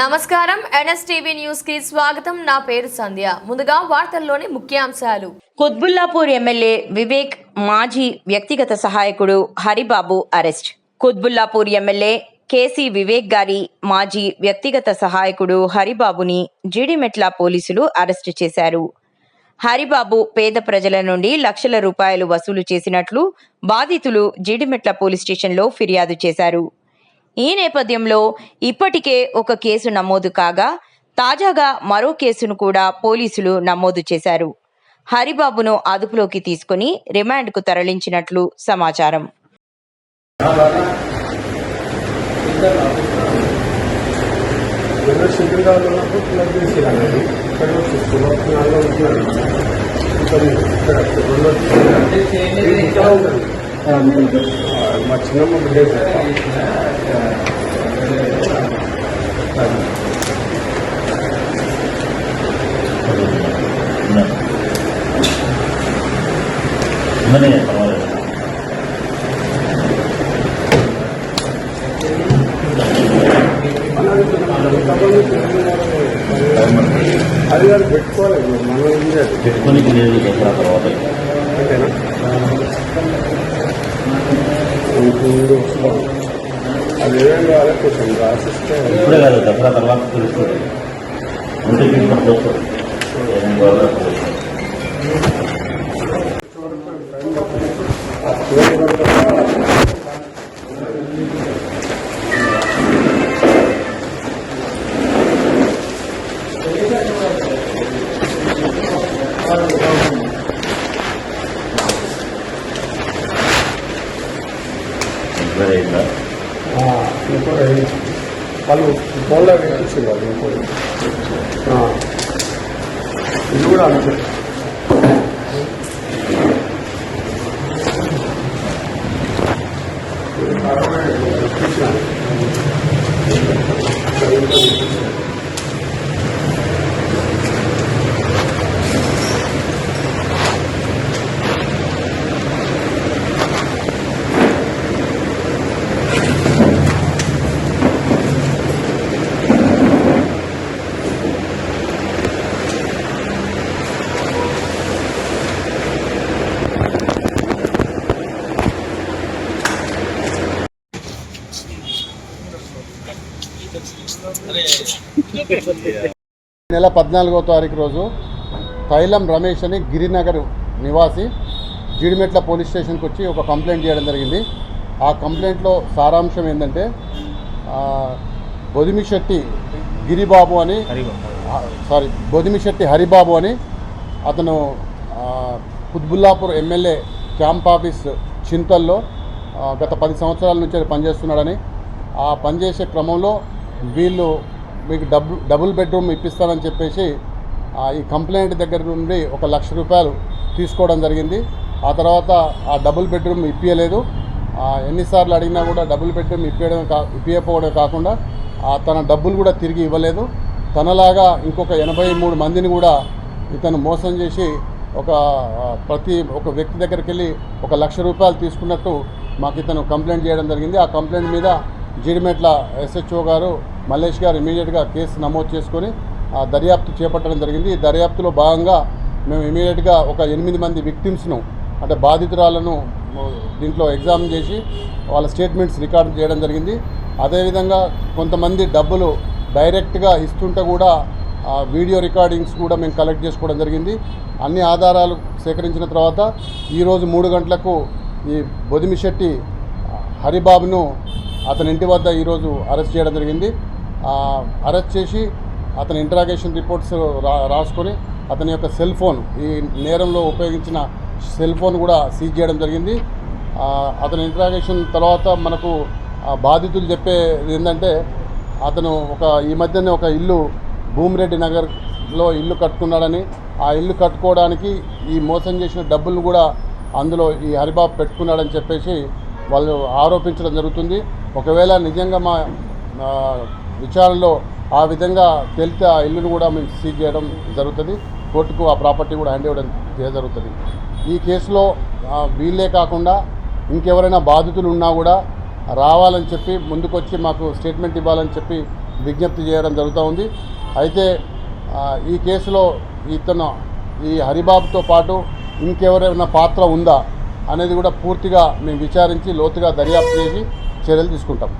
నమస్కారం. ఎన్ఎస్టీవీ న్యూస్కి స్వాగతం. నా పేరు సంధ్య. ముందుగా వార్తల్లోని ముఖ్యాంశాలు. కుత్బుల్లాపూర్ ఎమ్మెల్యే వివేక్ మాజీ వ్యక్తిగత సహాయకుడు Haribabu arrest. Quthbullapur MLA KC Vivek గారి మాజీ వ్యక్తిగత సహాయకుడు హరిబాబుని జిడిమెట్ల పోలీసులు అరెస్టు చేశారు. హరిబాబు పేద ప్రజల నుండి లక్షల రూపాయలు వసూలు చేసినట్లు బాధితులు జిడిమెట్ల పోలీస్ స్టేషన్లో ఫిర్యాదు చేశారు. ఈ నేపథ్యంలో ఇప్పటికే ఒక కేసు నమోదు కాగా తాజాగా మరో కేసును కూడా పోలీసులు నమోదు చేశారు. హరిబాబును అదుపులోకి తీసుకుని రిమాండ్కు తరలించినట్లు సమాచారం. ఇక్కడ చూసుకున్నాం నాలుగు ఉంటున్నాను ఇక్కడ ఇక్కడ రెండు ఇది ఇక్కడ ఉంటుంది ఆ, మా చిన్నమ్మ విలేజ్ అది. ఇమ్మనే పర్వాలేదు అది గారు పెట్టుకోవాలి మనం ఏం చేయాలి పెట్టుకోనికి లేదు దసరా తర్వాత ఇప్పుడే కాదు దసరా తర్వాత తెలుస్తుంది ఉంటే తీసుకొని చూస్తుంది ఏమేమి కావాలో తెలుస్తుంది. ఇప్పుడే అయిందా ఇంకోటి వాళ్ళు వాళ్ళు ఇది కూడా అంతే నెల పద్నాలుగో తారీఖు రోజు తైలం రమేష్ అని గిరినగర్ నివాసి జీడిమెట్ల పోలీస్ స్టేషన్కి వచ్చి ఒక కంప్లైంట్ చేయడం జరిగింది. ఆ కంప్లైంట్లో సారాంశం ఏంటంటే బొదిమిశెట్టి గిరిబాబు అని సారీ బొదిమిశెట్టి హరిబాబు అని అతను కుత్బుల్లాపూర్ ఎమ్మెల్యే క్యాంప్ ఆఫీస్ చింతల్లో గత పది సంవత్సరాల నుంచి పనిచేస్తున్నాడని ఆ పనిచేసే క్రమంలో వీళ్ళు మీకు డబుల్ డబుల్ బెడ్రూమ్ ఇప్పిస్తారని చెప్పేసి ఈ కంప్లైంట్ దగ్గర నుండి ఒక లక్ష రూపాయలు తీసుకోవడం జరిగింది. ఆ తర్వాత ఆ డబుల్ బెడ్రూమ్ ఇప్పించలేదు ఎన్నిసార్లు అడిగినా కూడా డబుల్ బెడ్రూమ్ ఇప్పించడం కా ఇప్పించకపోవడం కాకుండా తన డబ్బులు కూడా తిరిగి ఇవ్వలేదు. తనలాగా ఇంకొక ఎనభై మూడు మందిని కూడా ఇతను మోసం చేసి ఒక ప్రతి ఒక వ్యక్తి దగ్గరికి వెళ్ళి ఒక లక్ష రూపాయలు తీసుకున్నట్టు మాకు ఇతను కంప్లైంట్ చేయడం జరిగింది. ఆ కంప్లైంట్ మీద జీడిమెట్ల ఎస్హెచ్ఓ గారు మల్లేష్ గారు ఇమీడియట్గా కేసు నమోదు చేసుకొని దర్యాప్తు చేపట్టడం జరిగింది. ఈ దర్యాప్తులో భాగంగా మేము ఇమీడియట్గా ఒక ఎనిమిది మంది విక్టిమ్స్ను అంటే బాధితురాలను దీంట్లో ఎగ్జామ్ చేసి వాళ్ళ స్టేట్మెంట్స్ రికార్డ్ చేయడం జరిగింది. అదేవిధంగా కొంతమంది డబ్బులు డైరెక్ట్గా ఇస్తుంటే కూడా వీడియో రికార్డింగ్స్ కూడా మేము కలెక్ట్ చేసుకోవడం జరిగింది. అన్ని ఆధారాలు సేకరించిన తర్వాత ఈరోజు మూడు గంటలకు ఈ బొదిమిశెట్టి హరిబాబును అతని ఇంటి వద్ద ఈరోజు అరెస్ట్ చేయడం జరిగింది. అరెస్ట్ చేసి అతని ఇంటరాగేషన్ రిపోర్ట్స్ రా రాసుకొని అతని యొక్క సెల్ ఫోన్ ఈ నేరంలో ఉపయోగించిన సెల్ ఫోన్ కూడా సీజ్ చేయడం జరిగింది. అతని ఇంటరాగేషన్ తర్వాత మనకు బాధితులు చెప్పేది ఏంటంటే అతను ఒక ఈ మధ్యనే ఒక ఇల్లు భూమిరెడ్డి నగర్లో ఇల్లు కట్టుకున్నాడని ఆ ఇల్లు కట్టుకోవడానికి ఈ మోసం చేసిన డబ్బులు కూడా అందులో ఈ హరిబాబు పెట్టుకున్నాడని చెప్పేసి వాళ్ళు ఆరోపించడం జరుగుతుంది. ఒకవేళ నిజంగా మా విచారణలో ఆ విధంగా తేలితే ఆ ఇల్లును కూడా మేము సీజ్ చేయడం జరుగుతుంది. కోర్టుకు ఆ ప్రాపర్టీ కూడా హ్యాండ్ ఇవ్వడం చేయడం జరుగుతుంది ఈ కేసులో వీళ్ళే కాకుండా ఇంకెవరైనా బాధితులు ఉన్నా కూడా రావాలని చెప్పి ముందుకొచ్చి మాకు స్టేట్మెంట్ ఇవ్వాలని చెప్పి విజ్ఞప్తి చేయడం జరుగుతూ ఉంది. అయితే ఈ కేసులో ఇతను ఈ హరిబాబుతో పాటు ఇంకెవరైనా పాత్ర ఉందా అనేది కూడా పూర్తిగా మేము విచారించి లోతుగా దర్యాప్తు చేసి చర్యలు తీసుకుంటాం.